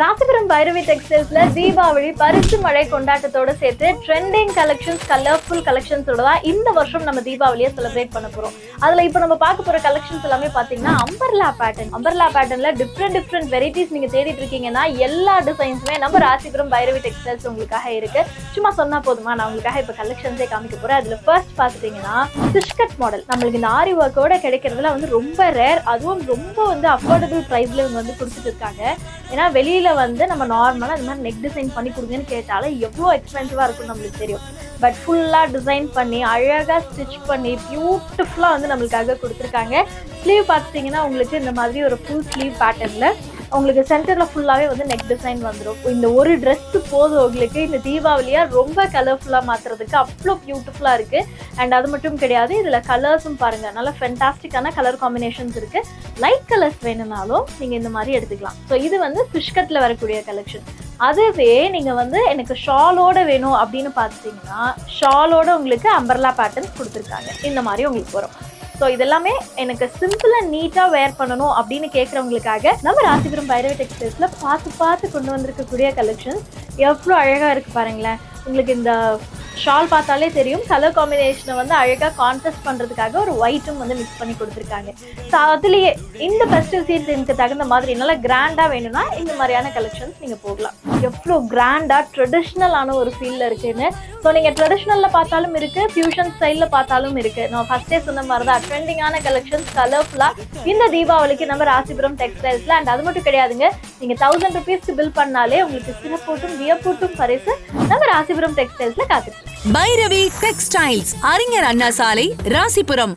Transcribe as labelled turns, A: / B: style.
A: ராசிபுரம் பைரவி டெக்ஸ்டைல்ஸ்ல தீபாவளி பரிசு மழை கொண்டாட்டத்தோட சேர்த்து ட்ரெண்டிங் கலெக்ஷன்ஸ் கலர்ஃபுல் கலெக்ஷன்ஸோட தான் இந்த வருஷம் நம்ம தீபாவளியை செலிப்ரேட் பண்ண போறோம். அதுல இப்போ நம்ம பார்க்க போற கலெக்ஷன்ஸ் எல்லாமே பாத்தீங்கன்னா அம்பர்லா பேட்டர்ன் அம்பர்லா பேட்டர்ன்ல டிஃப்ரெண்ட் டிஃப்ரெண்ட் வெரைட்டிஸ் நீங்க தேடிட்டு இருக்கீங்கன்னா எல்லா டிசைன்ஸுமே நம்ம ராசிபுரம் பைரவி டெக்ஸ்டைல்ஸ் உங்களுக்காக இருக்கு. சும்மா சொன்னா போதுமா? நான் உங்களுக்காக இப்போ கலெக்ஷன்ஸே காமிக்க போறேன். அதுல ஃபர்ஸ்ட் பாத்துட்டீங்கன்னா சிஷ்கட் மாடல் நம்மளுக்கு இந்த ஆரி ஒர்க்கோட கிடைக்கிறதுல வந்து ரொம்ப ரேர் அதுவும் ரொம்ப வந்து அஃபோர்டபுள் ப்ரைஸ்ல இவங்க வந்து கொடுத்துட்டு இருக்காங்க. ஏன்னா வெளியில வந்து நம்ம நார்மலாக இந்த மாதிரி நெக் டிசைன் பண்ணி கொடுங்கன்னு கேட்டாலும் எவ்வளோ எக்ஸ்பென்சிவாக இருக்கும்னு நம்மளுக்கு தெரியும். பட் ஃபுல்லாக டிசைன் பண்ணி அழகாக ஸ்டிச் பண்ணி பியூட்டிஃபுல்லாக வந்து நம்மளுக்காக கொடுத்துருக்காங்க. ஸ்லீவ் பார்த்துட்டிங்கன்னா உங்களுக்கு இந்த மாதிரி ஒரு ஃபுல் ஸ்லீவ் பேட்டர்னில் உங்களுக்கு சென்டரில் ஃபுல்லாகவே வந்து நெக் டிசைன் வந்துடும் இந்த ஒரு ட்ரெஸ்ஸு போதும் உங்களுக்கு. இந்த தீபாவளியாக ரொம்ப கலர்ஃபுல்லாக மாற்றுறதுக்கு அவ்வளோ பியூட்டிஃபுல்லாக இருக்குது அண்ட் அது மட்டும் கிடையாது இதில் கலர்ஸும் பாருங்கள் நல்ல ஃபென்டாஸ்டிக்கான கலர் காம்பினேஷன்ஸ் இருக்குது லைட் கலர்ஸ் வேணும்னாலும் நீங்கள் இந்த மாதிரி எடுத்துக்கலாம். ஸோ இது வந்து ஃபிஷ்கட்டில் வரக்கூடிய கலெக்ஷன் அதுவே நீங்கள் வந்து எனக்கு ஷாலோட வேணும் அப்படின்னு பார்த்துட்டிங்கன்னா ஷாலோட உங்களுக்கு அம்பர்லா பேட்டர்ன்ஸ் கொடுத்துருக்காங்க. இந்த மாதிரி உங்களுக்கு வரும். ஸோ இதெல்லாமே எனக்கு சிம்பிளாக நீட்டாக வேர் பண்ணணும் அப்படின்னு கேட்குறவங்களுக்காக நம்ம ராசிபுரம் பைரவி டெக்ஸ்டைல்ஸில் பார்த்து பார்த்து கொண்டு வந்திருக்கக்கூடிய கலெக்ஷன்ஸ் எவ்வளோ அழகாக இருக்குது பாருங்களேன். உங்களுக்கு இந்த ஷால் பார்த்தாலே தெரியும். கலர் காம்பினேஷனை வந்து அழகாக கான்ட்ராஸ்ட் பண்ணுறதுக்காக ஒரு ஒயிட்டும் வந்து மிக்ஸ் பண்ணி கொடுத்துருக்காங்க. ஸோ அதுலேயே இந்த ஃபெஸ்டிவ் சீசனுக்கு தகுந்த மாதிரி நல்லா கிராண்டாக வேணும்னா இந்த மாதிரியான கலெக்ஷன்ஸ் நீங்கள் போகலாம். எவ்வளோ கிராண்டாக ட்ரெடிஷ்னலான ஒரு ஃபீலில் இருக்குன்னு. ஸோ நீங்கள் ட்ரெடிஷ்னலில் பார்த்தாலும் இருக்குது ஃபியூஷன் ஸ்டைலில் பார்த்தாலும் இருக்குது நான் ஃபஸ்ட்டே சொன்ன மாதிரி தான் ட்ரெண்டிங்கான கலெக்ஷன்ஸ் கலர்ஃபுல்லாக இந்த தீபாவளிக்கு நம்ம ராசிபுரம் டெக்ஸ்டைல்ஸில் அண்ட் அது மட்டும் கிடையாதுங்க நீங்கள் தௌசண்ட் ருபீஸ்க்கு பில் பண்ணாலே உங்களுக்கு சிறப்பூட்டும் வியப்பூட்டும் பரிசு நம்ம ராசிபுரம் டெக்ஸ்டைல்ஸில் காத்துட்டு
B: பைரவி டெக்ஸ்டைல்ஸ் அறிஞர் அண்ணா சாலை ராசிபுரம்.